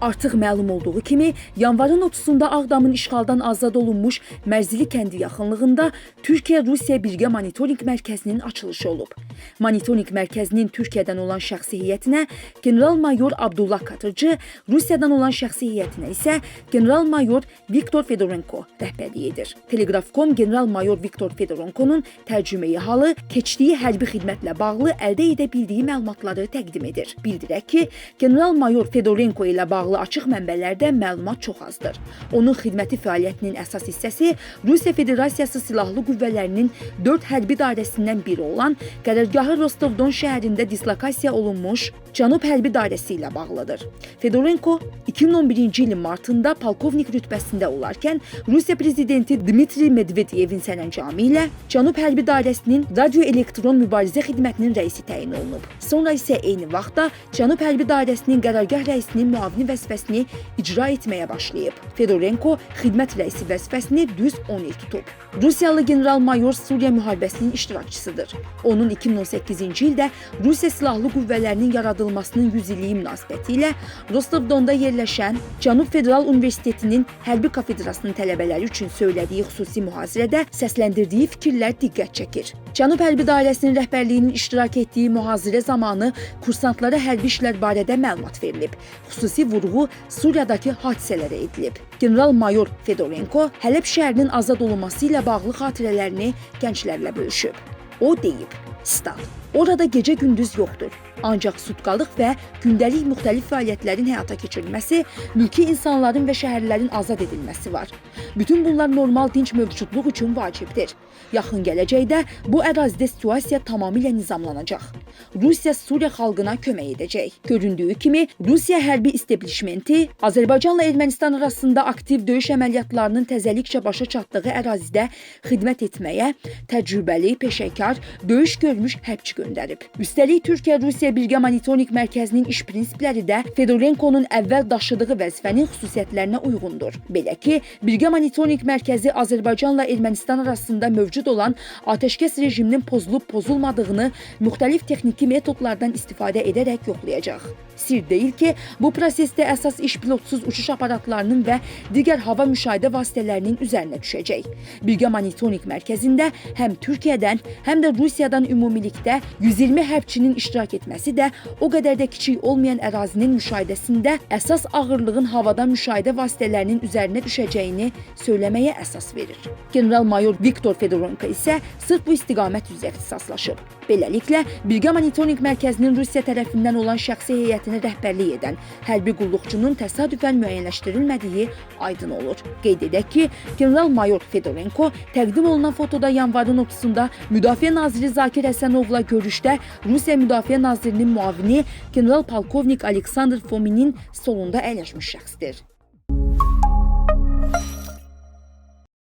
Artıq məlum olduğu kimi, yanvarın 30-da Ağdamın işğaldan azad olunmuş Mərzili kəndi yaxınlığında Türkiyə-Rusiya birgə monitorinq mərkəzinin açılışı olub. Monitorinq mərkəzinin Türkiyədən olan şəxsi heyətinə general-mayor Abdullah Katırcı, Rusiyadan olan şəxsi heyətinə isə general-mayor Viktor Fedorenko rəhbərlik edir. Telegraf.com general-mayor Viktor Fedorenkonun tərcüməyi halı keçdiyi hərbi xidmətlə bağlı əldə edə bildiyi məlumatları təqdim edir. Bildirək ki, general-mayor Fedorenko ilə bağlı açıq mənbələrdə məlumat çox azdır. Onun xidməti fəaliyyətinin əsas hissəsi Rusiya Federasiyası Silahlı Qüvvələrinin 4 hərbi dairəsindən biri olan qərargahı Rostov-Don şəhərində dislokasiya olunmuş Cənub hərbi dairəsi ilə bağlıdır. Fedorenko 2011-ci ilin martında polkovnik rütbəsində olarkən Rusiya prezidenti Dmitri Medvedevin sərəncamı ilə Cənub hərbi dairəsinin radioelektron mübarizə xidmətinin rəisi təyin olunub. Sonra isə eyni vaxtda Cənub hərbi dairəsinin qərargah rəisinin müavini vəzifəsini icra etməyə başlayıb. Fedorenko xidmət rəisi vəzifəsini düz 10 il tutub. Rusiyalı general-mayor Suriya müharibəsinin iştirakçısıdır. Onun 2018-ci ildə Rusiya Silahlı Qüvvələrinin yaradılmasının 100 illiyi münasibətilə Rostov-Donda yerləşən Cənub Federal Universitetinin hərbi kafedrasının tələbələri üçün söylədiyi xüsusi mühazirədə səsləndirdiyi fikirlər diqqət çəkir. Cənub hərbi dairəsinin rəhbərliyinin iştirak etdiyi mühazirə zamanı kursantlara hərbi işlər barədə məlumat verilib. Xüsusi vurğu Suriyadakı hadisələrə edilib. General-mayor Fedorenko Hələb şəhərinin azad olunması ilə bağlı xatirələrini gənclərlə bölüşüb. O deyib: "Stat. Orada gecə gündüz yoxdur. Ancaq sutkalıq və gündəlik müxtəlif fəaliyyətlərin həyata keçirilməsi, mülki insanların və şəhərlərin azad edilməsi var. Bütün bunlar normal dinç mövcudluq üçün vacibdir. Yaxın gələcəkdə bu ərazidə situasiya tamamilə nizamlanacaq. Rusiya Suriya xalqına kömək edəcək. Göründüyü kimi Rusiya hərbi establishmenti Azərbaycanla Ermənistan arasında aktiv döyüş əməliyyatlarının təzəlikcə başa çatdığı ərazidə xidmət etməyə təcrübəli, peşəkar, döyüş görmüş hərbçi göndərib. Üstəlik Türkiyə-Rusiya birgə monitorinq mərkəzinin iş prinsipləri də Fedorenkonun əvvəl daşıdığı vəzifənin xüsusiyyətlərinə uyğundur. Belə ki, birgə monitorinq mərkəzi Azərbaycanla Ermənistan arasında mövcud olan atəşkəs rejiminin pozulub-pozulmadığını müxtəlif texniki metodlardan istifadə edərək yoxlayacaq. Sir deyil ki, bu prosesdə əsas iş pilotsuz uçuş aparatlarının və digər hava müşahidə vasitələrinin üzərinə düşəcək. Birgə monitorinq mərkəzində həm Türkiyədən, həm də Rusiyadan ümumilikdə 120 hərbçinin iştirak etməsi də o qədər də kiçik olmayan ərazinin müşahidəsində əsas ağırlığın havada müşahidə vasitələrinin üzərinə düşəcəyini söyləməyə əsas verir. General-mayor Viktor Fedorenko isə sırf bu istiqamət üzrə ixtisaslaşıb. Beləliklə, birgə monitorinq mərkəzinin Rusiya tərəfindən olan şəxsi heyətinə rəhbərlik edən hərbi qulluqçunun təsadüfən müəyyənləşdirilmədiyi aydın olur. Qeyd edək ki, general-mayor Fedorenko təqdim olunan fotoda yanvarın 30-da Müdafiə naziri Zakir Həsənovla görüşdə Rusiya Müdafiə nazirinin müavini general-polkovnik Aleksandr Fominin solunda əyləşmiş şəxsdir.